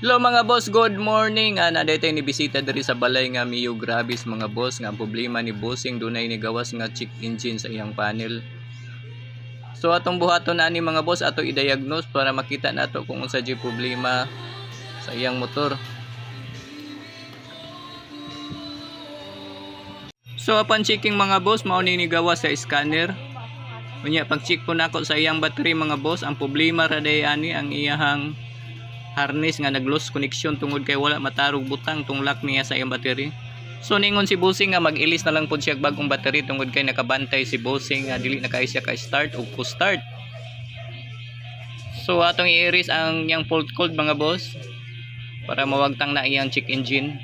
Hello mga boss, good morning. Ah, na dito ni bisita diri sa balay nga Mio Gravis mga boss nga problema ni bossing dunay ni gawas nga check engine sa iyang panel. So atong buhaton na ni mga boss ato i-diagnose para makita nato kung unsa jud problema sa iyang motor. So upon checking mga boss, mao ni gawas sa scanner. Unya pag check po nako sa iyang battery mga boss, ang problema ra ani ang iyahang harness nga naglos connection tungod kay wala matarog butang tunglak niya sa iyang battery So ningon si Bossing nga mag-ilis na lang pod siya bagong battery tungod kay nakabantay si Bossing nga dili na kay siya ka start o ko start. So atong i-iris ang yang fault code mga boss para mawagtang na iyang check engine.